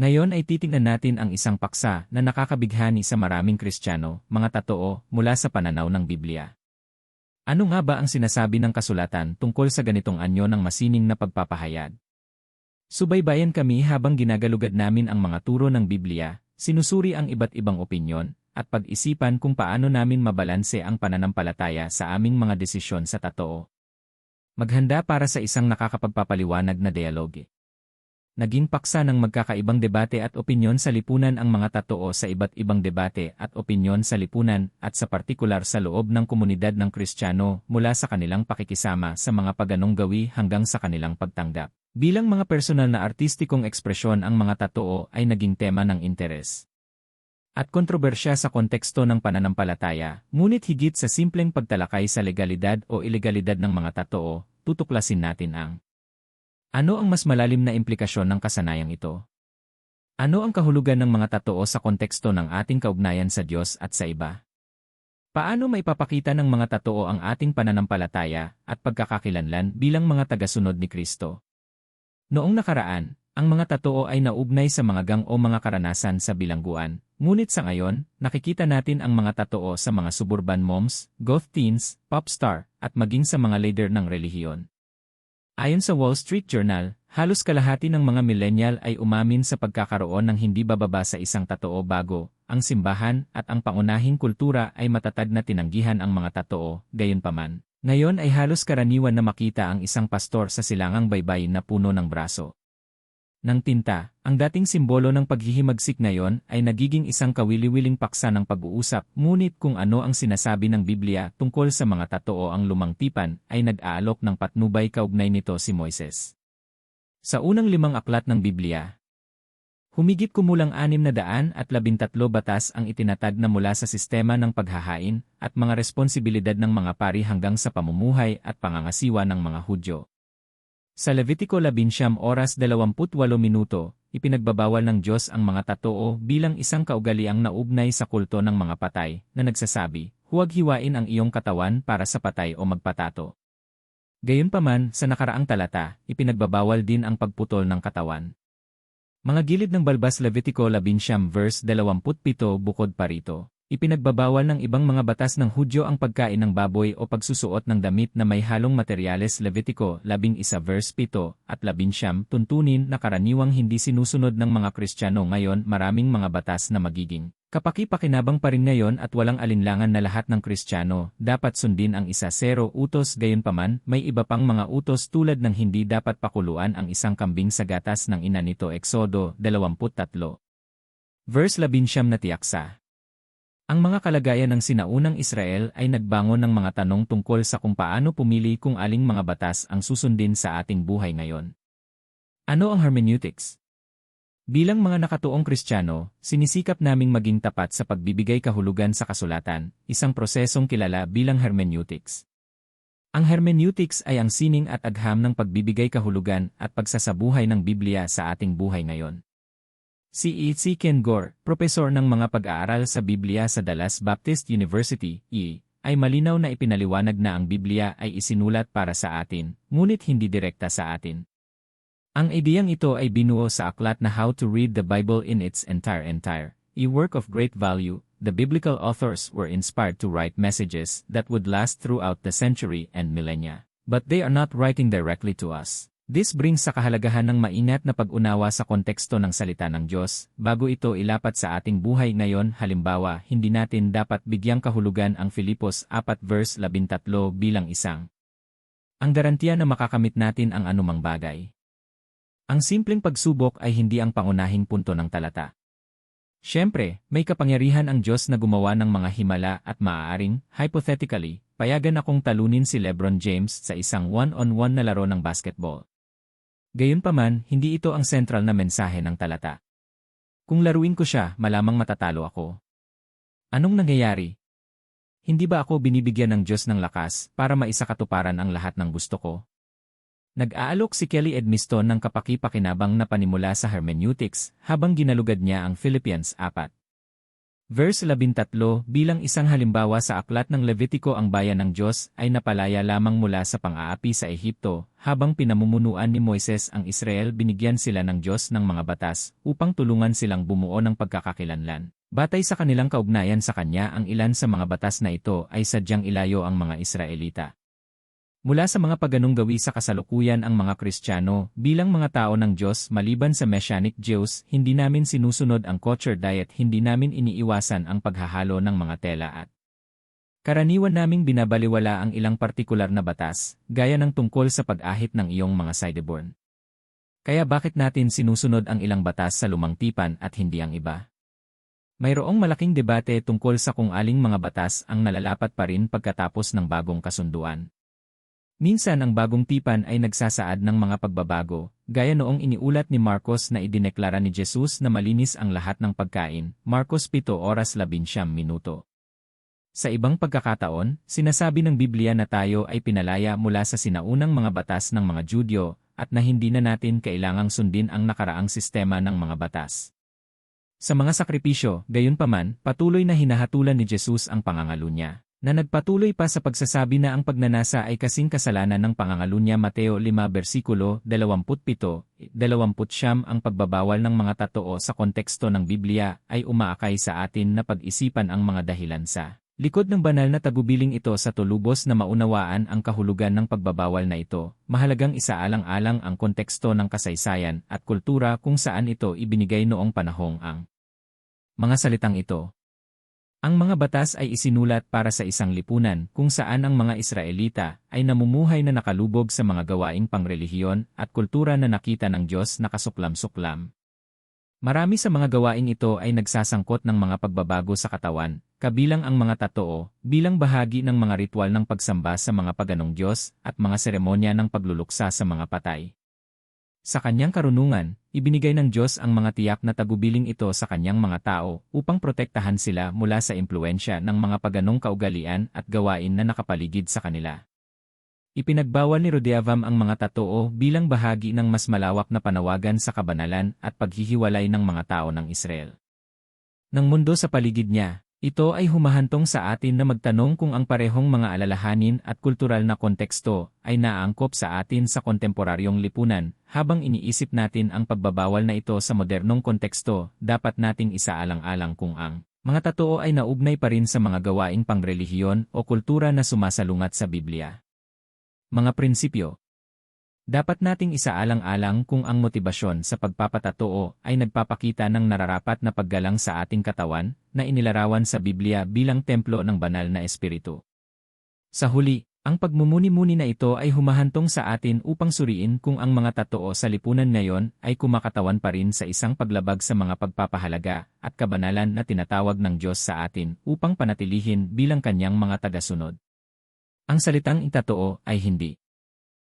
Ngayon ay titingnan natin ang isang paksa na nakakabighani sa maraming Kristiyano, mga totoo, mula sa pananaw ng Biblia. Ano nga ba ang sinasabi ng kasulatan tungkol sa ganitong anyo ng masining na pagpapahayag? Subaybayan kami habang ginagalugad namin ang mga turo ng Biblia, sinusuri ang iba't ibang opinyon, at pag-isipan kung paano namin mabalanse ang pananampalataya sa aming mga desisyon sa totoo. Maghanda para sa isang nakakapagpapaliwanag na dialogue. Naging paksa ng magkakaibang debate at opinyon sa lipunan ang mga tatoo sa iba't ibang debate at opinyon sa lipunan at sa partikular sa loob ng komunidad ng Kristiyano mula sa kanilang pakikisama sa mga paganong gawi hanggang sa kanilang pagtanggap. Bilang mga personal na artistikong ekspresyon ang mga tatoo ay naging tema ng interes. At kontrobersya sa konteksto ng pananampalataya, ngunit higit sa simpleng pagtalakay sa legalidad o ilegalidad ng mga tatoo, tutuklasin natin ang ano ang mas malalim na implikasyon ng kasanayang ito? Ano ang kahulugan ng mga tatoo sa konteksto ng ating kaugnayan sa Diyos at sa iba? Paano maipapakita ng mga tatoo ang ating pananampalataya at pagkakakilanlan bilang mga tagasunod ni Kristo? Noong nakaraan, ang mga tatoo ay naugnay sa mga gang o mga karanasan sa bilangguan, ngunit sa ngayon, nakikita natin ang mga tatoo sa mga suburban moms, goth teens, pop star, at maging sa mga leader ng relihiyon. Ayon sa Wall Street Journal, halos kalahati ng mga millennial ay umamin sa pagkakaroon ng hindi bababa sa isang tatoo bago, ang simbahan at ang pangunahing kultura ay matatag na tinanggihan ang mga tatoo, gayunpaman. Ngayon ay halos karaniwan na makita ang isang pastor sa silangang baybay na puno ng braso ng tinta, ang dating simbolo ng paghihimagsik ngayon ay nagiging isang kawili-wiling paksa ng pag-uusap, ngunit kung ano ang sinasabi ng Biblia tungkol sa mga tatoo ang lumang tipan ay nag-aalok ng patnubay kaugnay nito si Moises. Sa unang limang aklat ng Biblia, Humigit kumulang anim na daan at labintatlo batas ang itinatag na mula sa sistema ng paghahain at mga responsibilidad ng mga pari hanggang sa pamumuhay at pangangasiwa ng mga Hudyo. Sa Levitico 19 oras 28 minuto, ipinagbabawal ng Diyos ang mga tatoo bilang isang kaugaliang naugnay sa kulto ng mga patay na nagsasabi, huwag hiwain ang iyong katawan para sa patay o magpatato. Gayunpaman, sa nakaraang talata, ipinagbabawal din ang pagputol ng katawan. Mga gilid ng balbas Levitico 19 verse 27 bukod pa rito. Ipinagbabawal ng ibang mga batas ng Hudyo ang pagkain ng baboy o pagsusuot ng damit na may halong materyales Levitico 11 verse 7 at 11 tuntunin na karaniwang hindi sinusunod ng mga Kristiyano ngayon maraming mga batas na magiging kapaki-pakinabang pa rin ngayon at walang alinlangan na lahat ng Kristiyano. Dapat sundin ang isa zero utos gayunpaman may iba pang mga utos tulad ng hindi dapat pakuluan ang isang kambing sa gatas ng ina nito Exodo 23 Verse 11 na tiyaksa ang mga kalagayan ng sinaunang Israel ay nagbangon ng mga tanong tungkol sa kung paano pumili kung aling mga batas ang susundin sa ating buhay ngayon. Ano ang hermeneutics? Bilang mga nakatuong Kristiyano, sinisikap naming maging tapat sa pagbibigay kahulugan sa kasulatan, isang prosesong kilala bilang hermeneutics. Ang hermeneutics ay ang sining at agham ng pagbibigay kahulugan at pagsasabuhay ng Biblia sa ating buhay ngayon. Si E.C. Ken Gore, propesor ng mga pag-aaral sa Biblia sa Dallas Baptist University, E, ay malinaw na ipinaliwanag na ang Biblia ay isinulat para sa atin, ngunit hindi direkta sa atin. Ang ideyang ito ay binuo sa aklat na How to Read the Bible in its Entire Entire, a work of great value. The biblical authors were inspired to write messages that would last throughout the century and millennia. But they are not writing directly to us. This brings sa kahalagahan ng maingat na pag-unawa sa konteksto ng salita ng Diyos, bago ito ilapat sa ating buhay ngayon halimbawa hindi natin dapat bigyang kahulugan ang Filipos 4 verse 13 bilang isang. Ang garantiya na makakamit natin ang anumang bagay. Ang simpleng pagsubok ay hindi ang pangunahing punto ng talata. Siyempre, may kapangyarihan ang Diyos na gumawa ng mga himala at maaaring, hypothetically, payagan akong talunin si Lebron James sa isang one-on-one -on -one na laro ng basketball. Gayunpaman, hindi ito ang sentral na mensahe ng talata. Kung laruin ko siya, malamang matatalo ako. Anong nangyayari? Hindi ba ako binibigyan ng Diyos ng lakas para maisakatuparan ang lahat ng gusto ko? Nag-aalok si Kelly Edmiston ng kapaki-pakinabang na panimula sa hermeneutics habang ginalugad niya ang Philippians 4. Verse 13 Bilang isang halimbawa sa aklat ng Levitiko ang bayan ng Diyos ay napalaya lamang mula sa pang-aapi sa Ehipto, habang pinamumunuan ni Moises ang Israel binigyan sila ng Diyos ng mga batas, upang tulungan silang bumuo ng pagkakakilanlan. Batay sa kanilang kaugnayan sa kanya ang ilan sa mga batas na ito ay sadyang ilayo ang mga Israelita. Mula sa mga paganong gawi sa kasalukuyan ang mga Kristiyano, bilang mga tao ng Diyos maliban sa Messianic Jews, hindi namin sinusunod ang culture diet hindi namin iniiwasan ang paghahalo ng mga tela at Karaniwan naming binabaliwala ang ilang partikular na batas, gaya ng tungkol sa pag-ahit ng iyong mga sideborn. Kaya bakit natin sinusunod ang ilang batas sa lumang tipan at hindi ang iba? Mayroong malaking debate tungkol sa kung aling mga batas ang nalalapat pa rin pagkatapos ng bagong kasunduan. Minsan ang bagong tipan ay nagsasaad ng mga pagbabago, gaya noong iniulat ni Marcos na idineklara ni Jesus na malinis ang lahat ng pagkain, Marcos 7 oras 11 minuto. Sa ibang pagkakataon, sinasabi ng Biblia na tayo ay pinalaya mula sa sinaunang mga batas ng mga Judyo at na hindi na natin kailangang sundin ang nakaraang sistema ng mga batas. Sa mga sakripisyo, gayunpaman, patuloy na hinahatulan ni Jesus ang pangangalo niya na nagpatuloy pa sa pagsasabi na ang pagnanasa ay kasing kasalanan ng pangangalunya Mateo 5 versikulo 27, 20 ang pagbabawal ng mga tatoo sa konteksto ng Biblia ay umaakay sa atin na pag-isipan ang mga dahilan sa likod ng banal na tagubiling ito sa tulubos na maunawaan ang kahulugan ng pagbabawal na ito, mahalagang isaalang-alang ang konteksto ng kasaysayan at kultura kung saan ito ibinigay noong panahong ang mga salitang ito ang mga batas ay isinulat para sa isang lipunan kung saan ang mga Israelita ay namumuhay na nakalubog sa mga gawaing pangrelihiyon at kultura na nakita ng Diyos na kasuklam-suklam. Marami sa mga gawaing ito ay nagsasangkot ng mga pagbabago sa katawan, kabilang ang mga tatoo, bilang bahagi ng mga ritual ng pagsamba sa mga paganong Diyos at mga seremonya ng pagluluksa sa mga patay. Sa kanyang karunungan, ibinigay ng Diyos ang mga tiyak na tagubiling ito sa kanyang mga tao upang protektahan sila mula sa impluensya ng mga paganong kaugalian at gawain na nakapaligid sa kanila. Ipinagbawal ni Rodeavam ang mga tatoo bilang bahagi ng mas malawak na panawagan sa kabanalan at paghihiwalay ng mga tao ng Israel. Nang mundo sa paligid niya, ito ay humahantong sa atin na magtanong kung ang parehong mga alalahanin at kultural na konteksto ay naangkop sa atin sa kontemporaryong lipunan, habang iniisip natin ang pagbabawal na ito sa modernong konteksto, dapat nating isaalang-alang kung ang mga totoo ay naugnay pa rin sa mga gawaing pangrelihiyon o kultura na sumasalungat sa Biblia. Mga prinsipyo dapat nating isaalang-alang kung ang motibasyon sa pagpapatatoo ay nagpapakita ng nararapat na paggalang sa ating katawan na inilarawan sa Biblia bilang templo ng banal na espiritu. Sa huli, ang pagmumuni-muni na ito ay humahantong sa atin upang suriin kung ang mga tatoo sa lipunan ngayon ay kumakatawan pa rin sa isang paglabag sa mga pagpapahalaga at kabanalan na tinatawag ng Diyos sa atin upang panatilihin bilang kanyang mga tagasunod. Ang salitang itatoo ay hindi.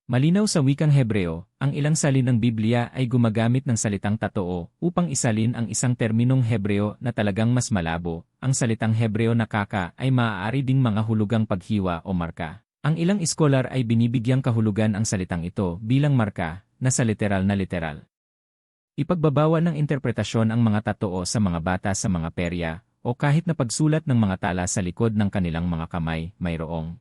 Malinaw sa wikang Hebreo, ang ilang salin ng Biblia ay gumagamit ng salitang tatoo upang isalin ang isang terminong Hebreo na talagang mas malabo. Ang salitang Hebreo na kaka ay maaari ding mga hulugang paghiwa o marka. Ang ilang iskolar ay binibigyang kahulugan ang salitang ito bilang marka na sa literal na literal. Ipagbabawa ng interpretasyon ang mga tatoo sa mga bata sa mga perya o kahit na pagsulat ng mga tala sa likod ng kanilang mga kamay, mayroong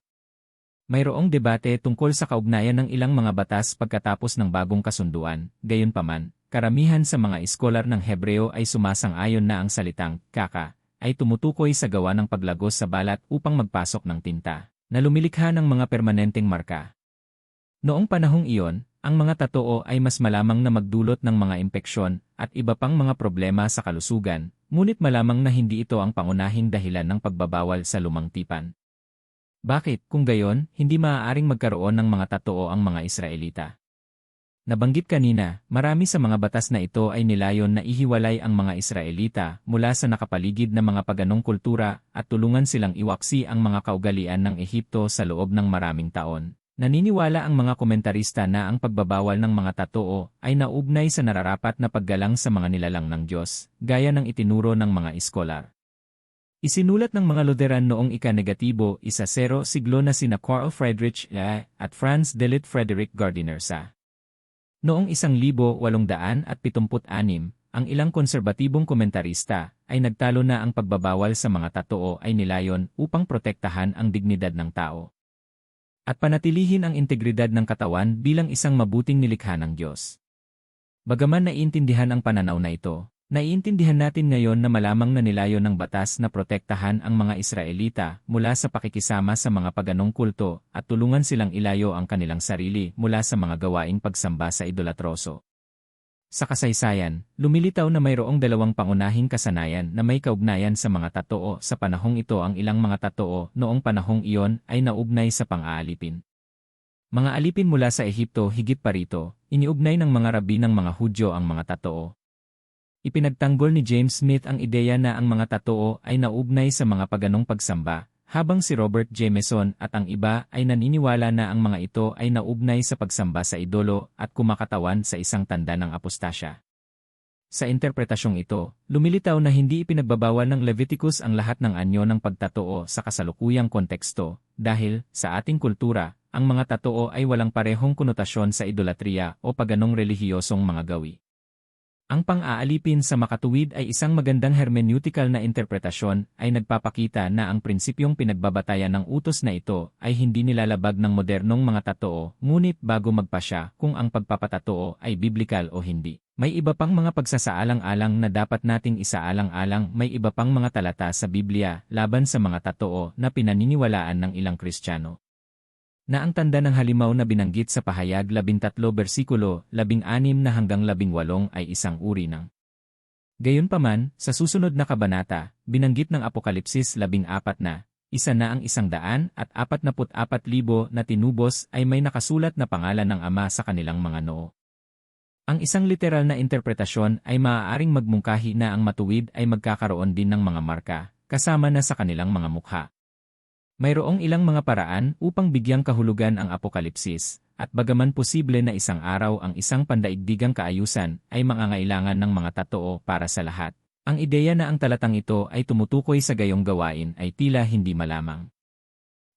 Mayroong debate tungkol sa kaugnayan ng ilang mga batas pagkatapos ng bagong kasunduan, gayunpaman, karamihan sa mga iskolar ng Hebreo ay sumasang-ayon na ang salitang kaka ay tumutukoy sa gawa ng paglagos sa balat upang magpasok ng tinta, na lumilikha ng mga permanenteng marka. Noong panahong iyon, ang mga tatoo ay mas malamang na magdulot ng mga impeksyon at iba pang mga problema sa kalusugan, ngunit malamang na hindi ito ang pangunahing dahilan ng pagbabawal sa lumang tipan. Bakit, kung gayon, hindi maaaring magkaroon ng mga tatoo ang mga Israelita? Nabanggit kanina, marami sa mga batas na ito ay nilayon na ihiwalay ang mga Israelita mula sa nakapaligid na mga paganong kultura at tulungan silang iwaksi ang mga kaugalian ng Ehipto sa loob ng maraming taon. Naniniwala ang mga komentarista na ang pagbabawal ng mga tatoo ay naugnay sa nararapat na paggalang sa mga nilalang ng Diyos, gaya ng itinuro ng mga iskolar. Isinulat ng mga Lutheran noong ika-negatibo isa zero siglo na sina Carl Friedrich La at Franz Delit Frederick Gardiner sa. Noong isang libo walong daan at pitumput anim, ang ilang konserbatibong komentarista ay nagtalo na ang pagbabawal sa mga tatoo ay nilayon upang protektahan ang dignidad ng tao. At panatilihin ang integridad ng katawan bilang isang mabuting nilikha ng Diyos. Bagaman naiintindihan ang pananaw na ito, naiintindihan natin ngayon na malamang na nilayo ng batas na protektahan ang mga Israelita mula sa pakikisama sa mga paganong kulto at tulungan silang ilayo ang kanilang sarili mula sa mga gawaing pagsamba sa idolatroso. Sa kasaysayan, lumilitaw na mayroong dalawang pangunahing kasanayan na may kaugnayan sa mga tatoo sa panahong ito ang ilang mga tatoo noong panahong iyon ay naugnay sa pang-aalipin. Mga alipin mula sa Ehipto higit pa rito, iniugnay ng mga rabi ng mga Hudyo ang mga tatoo. Ipinagtanggol ni James Smith ang ideya na ang mga tatoo ay naugnay sa mga paganong pagsamba, habang si Robert Jameson at ang iba ay naniniwala na ang mga ito ay naugnay sa pagsamba sa idolo at kumakatawan sa isang tanda ng apostasya. Sa interpretasyong ito, lumilitaw na hindi ipinagbabawal ng Leviticus ang lahat ng anyo ng pagtatoo sa kasalukuyang konteksto, dahil, sa ating kultura, ang mga tatoo ay walang parehong konotasyon sa idolatriya o paganong relihiyosong mga gawi. Ang pang-aalipin sa makatuwid ay isang magandang hermeneutical na interpretasyon ay nagpapakita na ang prinsipyong pinagbabatayan ng utos na ito ay hindi nilalabag ng modernong mga tatoo, ngunit bago magpasya kung ang pagpapatatoo ay biblikal o hindi. May iba pang mga pagsasaalang-alang na dapat nating isaalang-alang may iba pang mga talata sa Biblia laban sa mga tatoo na pinaniniwalaan ng ilang Kristiyano na ang tanda ng halimaw na binanggit sa pahayag 13 bersikulo 16 na hanggang 18 ay isang uri ng. Gayunpaman, sa susunod na kabanata, binanggit ng Apokalipsis 14 na, isa na ang isang daan at 44 libo na tinubos ay may nakasulat na pangalan ng Ama sa kanilang mga noo. Ang isang literal na interpretasyon ay maaaring magmungkahi na ang matuwid ay magkakaroon din ng mga marka, kasama na sa kanilang mga mukha. Mayroong ilang mga paraan upang bigyang kahulugan ang apokalipsis, at bagaman posible na isang araw ang isang pandaigdigang kaayusan ay mangangailangan ng mga tatoo para sa lahat. Ang ideya na ang talatang ito ay tumutukoy sa gayong gawain ay tila hindi malamang.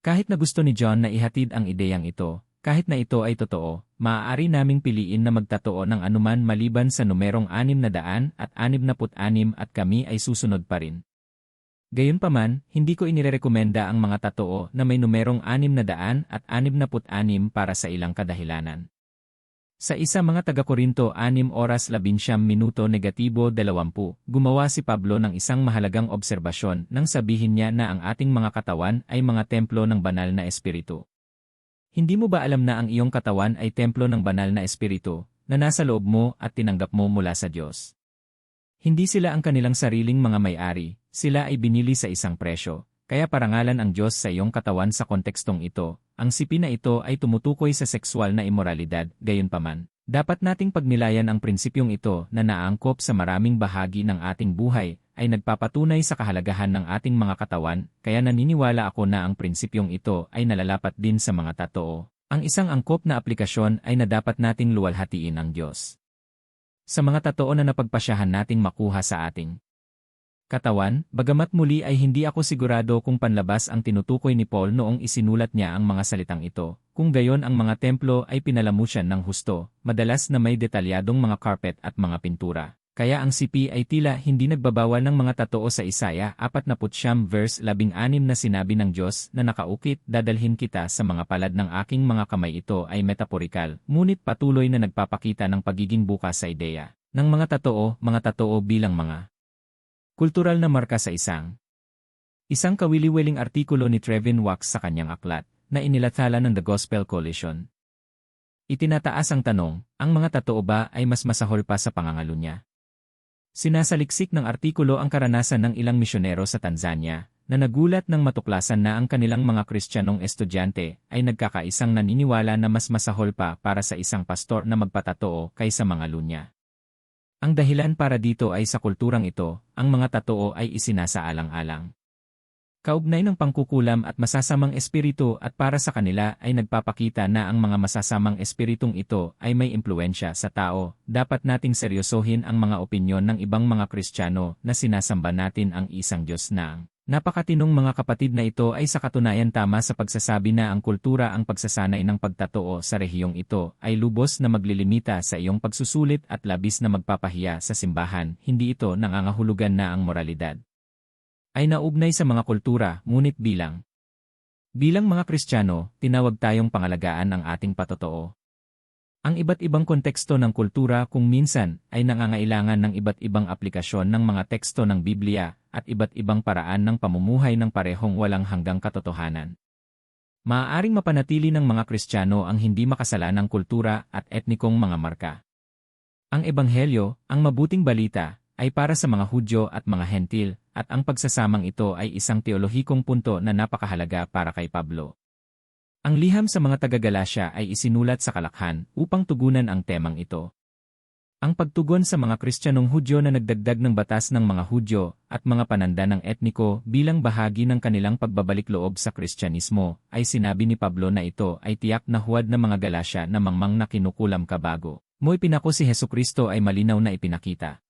Kahit na gusto ni John na ihatid ang ideyang ito, kahit na ito ay totoo, maaari naming piliin na magtatoo ng anuman maliban sa numerong 600 at 66 at kami ay susunod pa rin. Gayunpaman, hindi ko inirekomenda ang mga tatoo na may numerong 600 at 66 para sa ilang kadahilanan. Sa isa mga taga-Korinto 6 oras 11 minuto negatibo 20, gumawa si Pablo ng isang mahalagang obserbasyon nang sabihin niya na ang ating mga katawan ay mga templo ng banal na espiritu. Hindi mo ba alam na ang iyong katawan ay templo ng banal na espiritu, na nasa loob mo at tinanggap mo mula sa Diyos? Hindi sila ang kanilang sariling mga may-ari, sila ay binili sa isang presyo, kaya parangalan ang Diyos sa iyong katawan sa kontekstong ito. Ang sipi na ito ay tumutukoy sa sexual na imoralidad, gayunpaman. Dapat nating pagnilayan ang prinsipyong ito na naangkop sa maraming bahagi ng ating buhay, ay nagpapatunay sa kahalagahan ng ating mga katawan, kaya naniniwala ako na ang prinsipyong ito ay nalalapat din sa mga tatoo. Ang isang angkop na aplikasyon ay na dapat nating luwalhatiin ng Diyos sa mga totoo na napagpasyahan nating makuha sa ating katawan, bagamat muli ay hindi ako sigurado kung panlabas ang tinutukoy ni Paul noong isinulat niya ang mga salitang ito. Kung gayon ang mga templo ay pinalamusyan ng husto, madalas na may detalyadong mga carpet at mga pintura. Kaya ang CP ay tila hindi nagbabawal ng mga tatoo sa Isaya 49 verse 16 na sinabi ng Diyos na nakaukit dadalhin kita sa mga palad ng aking mga kamay ito ay metaporikal, ngunit patuloy na nagpapakita ng pagiging bukas sa ideya ng mga tatoo, mga tatoo bilang mga kultural na marka sa isang isang kawili-wiling artikulo ni Trevin Wax sa kanyang aklat na inilathala ng The Gospel Coalition. Itinataas ang tanong, ang mga tatoo ba ay mas masahol pa sa pangangalo niya? Sinasaliksik ng artikulo ang karanasan ng ilang misyonero sa Tanzania, na nagulat ng matuklasan na ang kanilang mga kristyanong estudyante ay nagkakaisang naniniwala na mas masahol pa para sa isang pastor na magpatatoo kaysa mga lunya. Ang dahilan para dito ay sa kulturang ito, ang mga tatoo ay isinasaalang-alang. Kaugnay ng pangkukulam at masasamang espiritu at para sa kanila ay nagpapakita na ang mga masasamang espiritong ito ay may impluensya sa tao, dapat nating seryosohin ang mga opinyon ng ibang mga Kristiyano na sinasamba natin ang isang Diyos na ang Napakatinong mga kapatid na ito ay sa katunayan tama sa pagsasabi na ang kultura ang pagsasanay ng pagtatoo sa rehiyong ito ay lubos na maglilimita sa iyong pagsusulit at labis na magpapahiya sa simbahan, hindi ito nangangahulugan na ang moralidad. Ay naugnay sa mga kultura, ngunit bilang. Bilang mga Kristiyano, tinawag tayong pangalagaan ang ating patotoo. Ang iba't ibang konteksto ng kultura kung minsan ay nangangailangan ng iba't ibang aplikasyon ng mga teksto ng Biblia at iba't ibang paraan ng pamumuhay ng parehong walang hanggang katotohanan. Maaaring mapanatili ng mga Kristiyano ang hindi makasalanang kultura at etnikong mga marka. Ang Ebanghelyo, ang mabuting balita, ay para sa mga Hudyo at mga Hentil, at ang pagsasamang ito ay isang teolohikong punto na napakahalaga para kay Pablo. Ang liham sa mga taga-Galasya ay isinulat sa kalakhan upang tugunan ang temang ito. Ang pagtugon sa mga Kristiyanong Hudyo na nagdagdag ng batas ng mga Hudyo at mga pananda ng etniko bilang bahagi ng kanilang pagbabalik loob sa Kristyanismo ay sinabi ni Pablo na ito ay tiyak na huwad ng mga Galasya na mangmang na kinukulam kabago. Mo ipinako si Heso Kristo ay malinaw na ipinakita.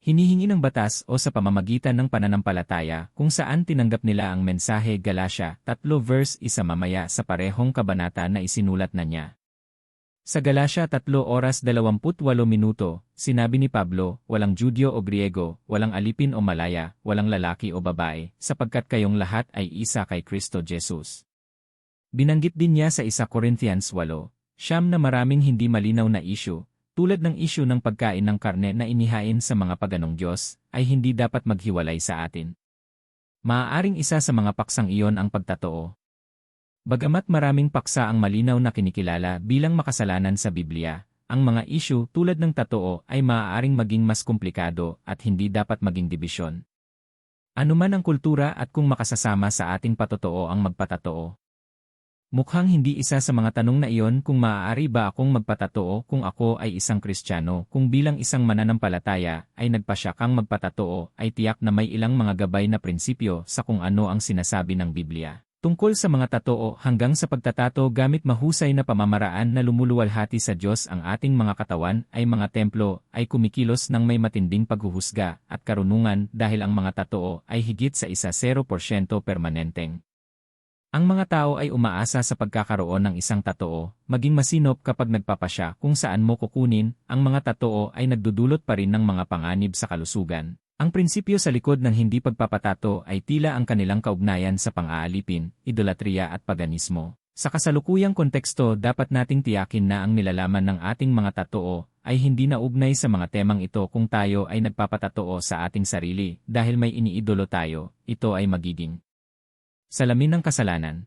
Hinihingi ng batas o sa pamamagitan ng pananampalataya kung saan tinanggap nila ang mensahe Galasya 3 verse 1 mamaya sa parehong kabanata na isinulat na niya. Sa Galasya 3 oras 28 minuto, sinabi ni Pablo, walang Judyo o Griego, walang alipin o malaya, walang lalaki o babae, sapagkat kayong lahat ay isa kay Kristo Jesus. Binanggit din niya sa 1 Corinthians 8, siyam na maraming hindi malinaw na issue, tulad ng isyu ng pagkain ng karne na inihain sa mga paganong Diyos, ay hindi dapat maghiwalay sa atin. Maaaring isa sa mga paksang iyon ang pagtatoo. Bagamat maraming paksa ang malinaw na kinikilala bilang makasalanan sa Biblia, ang mga isyu tulad ng tatoo ay maaaring maging mas komplikado at hindi dapat maging dibisyon. Anuman ang kultura at kung makasasama sa ating patotoo ang magpatatoo, Mukhang hindi isa sa mga tanong na iyon kung maaari ba akong magpatatoo kung ako ay isang Kristiyano kung bilang isang mananampalataya ay nagpasya kang magpatatoo ay tiyak na may ilang mga gabay na prinsipyo sa kung ano ang sinasabi ng Biblia. Tungkol sa mga tatoo hanggang sa pagtatato gamit mahusay na pamamaraan na lumuluwalhati sa Diyos ang ating mga katawan ay mga templo ay kumikilos ng may matinding paghuhusga at karunungan dahil ang mga tatoo ay higit sa isa 0% permanenteng. Ang mga tao ay umaasa sa pagkakaroon ng isang tatoo, maging masinop kapag nagpapasya kung saan mo kukunin, ang mga tatoo ay nagdudulot pa rin ng mga panganib sa kalusugan. Ang prinsipyo sa likod ng hindi pagpapatato ay tila ang kanilang kaugnayan sa pang-aalipin, idolatriya at paganismo. Sa kasalukuyang konteksto dapat nating tiyakin na ang nilalaman ng ating mga tatoo ay hindi na ugnay sa mga temang ito kung tayo ay nagpapatatoo sa ating sarili dahil may iniidolo tayo, ito ay magiging Salamin ng kasalanan.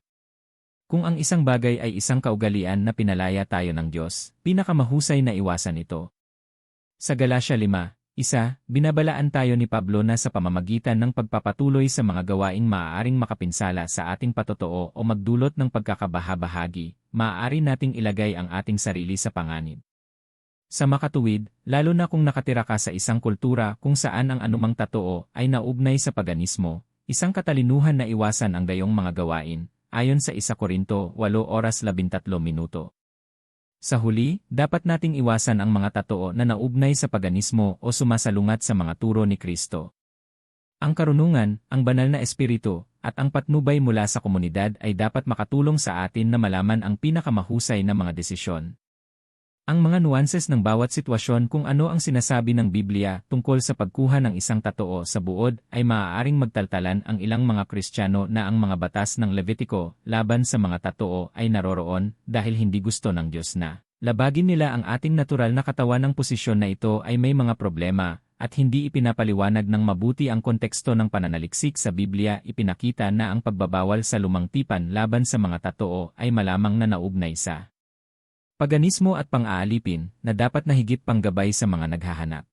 Kung ang isang bagay ay isang kaugalian na pinalaya tayo ng Diyos, pinakamahusay na iwasan ito. Sa Galatia 5, isa, binabalaan tayo ni Pablo na sa pamamagitan ng pagpapatuloy sa mga gawaing maaaring makapinsala sa ating patotoo o magdulot ng pagkakabahabahagi, maaari nating ilagay ang ating sarili sa panganib. Sa makatuwid, lalo na kung nakatira ka sa isang kultura kung saan ang anumang tatoo ay naugnay sa paganismo, Isang katalinuhan na iwasan ang gayong mga gawain, ayon sa 1 Korinto 8 oras 13 minuto. Sa huli, dapat nating iwasan ang mga tatoo na naugnay sa paganismo o sumasalungat sa mga turo ni Kristo. Ang karunungan, ang banal na espiritu, at ang patnubay mula sa komunidad ay dapat makatulong sa atin na malaman ang pinakamahusay na mga desisyon. Ang mga nuances ng bawat sitwasyon kung ano ang sinasabi ng Biblia tungkol sa pagkuha ng isang tatoo sa buod ay maaaring magtaltalan ang ilang mga Kristiyano na ang mga batas ng Levitiko laban sa mga tatoo ay naroroon dahil hindi gusto ng Diyos na. Labagin nila ang ating natural na katawan ng posisyon na ito ay may mga problema at hindi ipinapaliwanag ng mabuti ang konteksto ng pananaliksik sa Biblia ipinakita na ang pagbabawal sa lumang tipan laban sa mga tatoo ay malamang na naugnay sa Paganismo at pang-aalipin na dapat na higit panggabay sa mga naghahanap.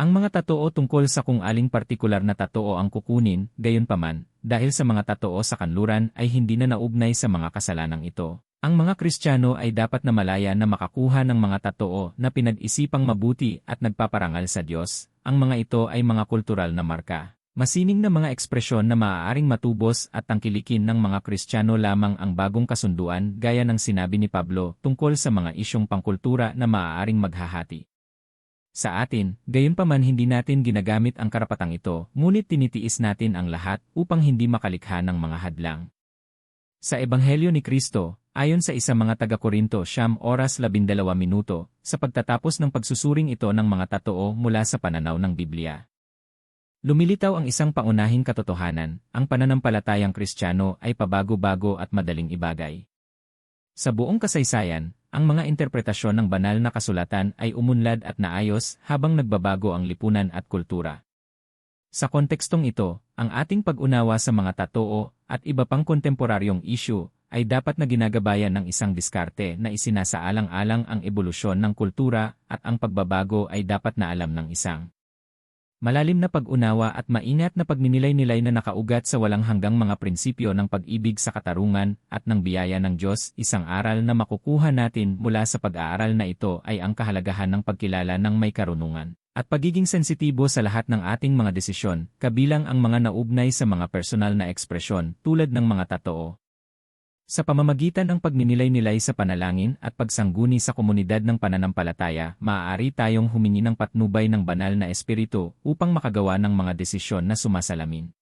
Ang mga tatoo tungkol sa kung aling partikular na tatoo ang kukunin, gayon paman, dahil sa mga tatoo sa kanluran ay hindi na naugnay sa mga kasalanang ito. Ang mga Kristiyano ay dapat na malaya na makakuha ng mga tatoo na pinag-isipang mabuti at nagpaparangal sa Diyos. Ang mga ito ay mga kultural na marka. Masining na mga ekspresyon na maaaring matubos at tangkilikin ng mga Kristiyano lamang ang bagong kasunduan gaya ng sinabi ni Pablo tungkol sa mga isyong pangkultura na maaaring maghahati. Sa atin, gayunpaman hindi natin ginagamit ang karapatang ito, ngunit tinitiis natin ang lahat upang hindi makalikha ng mga hadlang. Sa Ebanghelyo ni Kristo, ayon sa isa mga taga-Korinto siyam oras labindalawa minuto, sa pagtatapos ng pagsusuring ito ng mga tatoo mula sa pananaw ng Biblia. Lumilitaw ang isang paunahing katotohanan, ang pananampalatayang Kristiyano ay pabago-bago at madaling ibagay. Sa buong kasaysayan, ang mga interpretasyon ng banal na kasulatan ay umunlad at naayos habang nagbabago ang lipunan at kultura. Sa kontekstong ito, ang ating pag-unawa sa mga tatoo at iba pang kontemporaryong issue ay dapat na ginagabayan ng isang diskarte na isinasaalang-alang ang ebolusyon ng kultura at ang pagbabago ay dapat na alam ng isang malalim na pag-unawa at maingat na pagninilay-nilay na nakaugat sa walang hanggang mga prinsipyo ng pag-ibig sa katarungan at ng biyaya ng Diyos, isang aral na makukuha natin mula sa pag-aaral na ito ay ang kahalagahan ng pagkilala ng may karunungan at pagiging sensitibo sa lahat ng ating mga desisyon, kabilang ang mga naugnay sa mga personal na ekspresyon tulad ng mga tatoo, sa pamamagitan ng pagninilay-nilay sa panalangin at pagsangguni sa komunidad ng pananampalataya, maaari tayong humingi ng patnubay ng banal na espiritu upang makagawa ng mga desisyon na sumasalamin.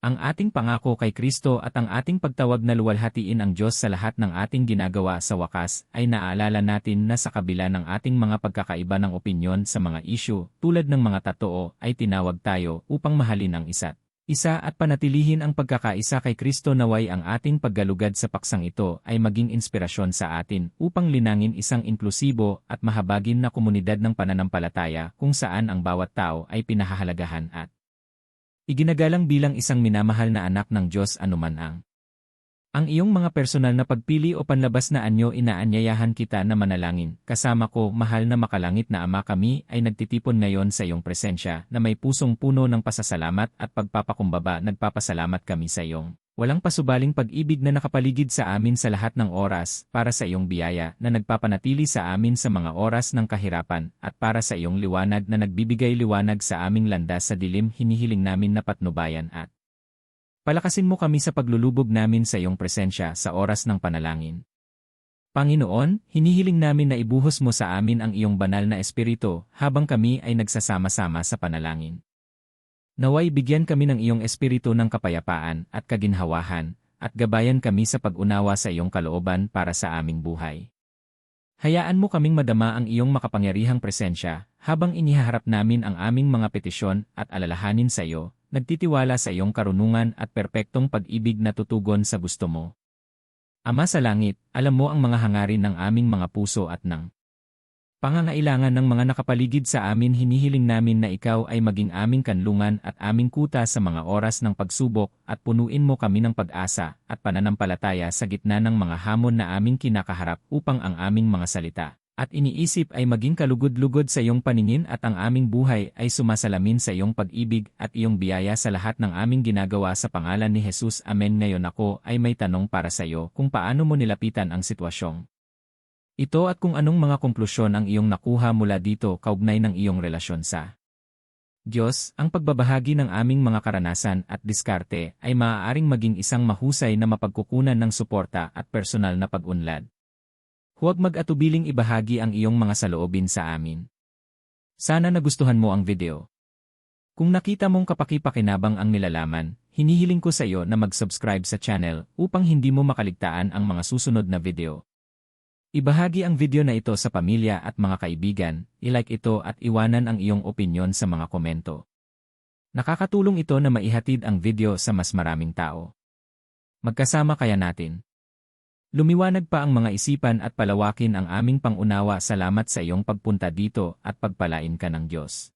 Ang ating pangako kay Kristo at ang ating pagtawag na luwalhatiin ang Diyos sa lahat ng ating ginagawa sa wakas ay naalala natin na sa kabila ng ating mga pagkakaiba ng opinyon sa mga isyu tulad ng mga tatoo ay tinawag tayo upang mahalin ang isa't isa at panatilihin ang pagkakaisa kay Kristo naway ang ating paggalugad sa paksang ito ay maging inspirasyon sa atin upang linangin isang inklusibo at mahabagin na komunidad ng pananampalataya kung saan ang bawat tao ay pinahahalagahan at iginagalang bilang isang minamahal na anak ng Diyos anuman ang ang iyong mga personal na pagpili o panlabas na anyo inaanyayahan kita na manalangin. Kasama ko, mahal na makalangit na Ama kami ay nagtitipon ngayon sa iyong presensya na may pusong puno ng pasasalamat at pagpapakumbaba nagpapasalamat kami sa iyong. Walang pasubaling pag-ibig na nakapaligid sa amin sa lahat ng oras para sa iyong biyaya na nagpapanatili sa amin sa mga oras ng kahirapan at para sa iyong liwanag na nagbibigay liwanag sa aming landas sa dilim hinihiling namin na patnubayan at Palakasin mo kami sa paglulubog namin sa iyong presensya sa oras ng panalangin. Panginoon, hinihiling namin na ibuhos mo sa amin ang iyong banal na espiritu habang kami ay nagsasama-sama sa panalangin. Naway bigyan kami ng iyong espiritu ng kapayapaan at kaginhawahan, at gabayan kami sa pag-unawa sa iyong kalooban para sa aming buhay. Hayaan mo kaming madama ang iyong makapangyarihang presensya habang inihaharap namin ang aming mga petisyon at alalahanin sa iyo, nagtitiwala sa iyong karunungan at perpektong pag-ibig na tutugon sa gusto mo. Ama sa langit, alam mo ang mga hangarin ng aming mga puso at ng pangangailangan ng mga nakapaligid sa amin hinihiling namin na ikaw ay maging aming kanlungan at aming kuta sa mga oras ng pagsubok at punuin mo kami ng pag-asa at pananampalataya sa gitna ng mga hamon na aming kinakaharap upang ang aming mga salita at iniisip ay maging kalugod-lugod sa iyong paningin at ang aming buhay ay sumasalamin sa iyong pag-ibig at iyong biyaya sa lahat ng aming ginagawa sa pangalan ni Jesus. Amen. Ngayon ako ay may tanong para sa iyo kung paano mo nilapitan ang sitwasyong. Ito at kung anong mga konklusyon ang iyong nakuha mula dito kaugnay ng iyong relasyon sa Diyos, ang pagbabahagi ng aming mga karanasan at diskarte ay maaaring maging isang mahusay na mapagkukunan ng suporta at personal na pag-unlad. Huwag mag-atubiling ibahagi ang iyong mga saloobin sa amin. Sana nagustuhan mo ang video. Kung nakita mong kapakipakinabang ang nilalaman, hinihiling ko sa iyo na mag-subscribe sa channel upang hindi mo makaligtaan ang mga susunod na video. Ibahagi ang video na ito sa pamilya at mga kaibigan, ilike ito at iwanan ang iyong opinyon sa mga komento. Nakakatulong ito na maihatid ang video sa mas maraming tao. Magkasama kaya natin. Lumiwanag pa ang mga isipan at palawakin ang aming pangunawa salamat sa iyong pagpunta dito at pagpalain ka ng Diyos.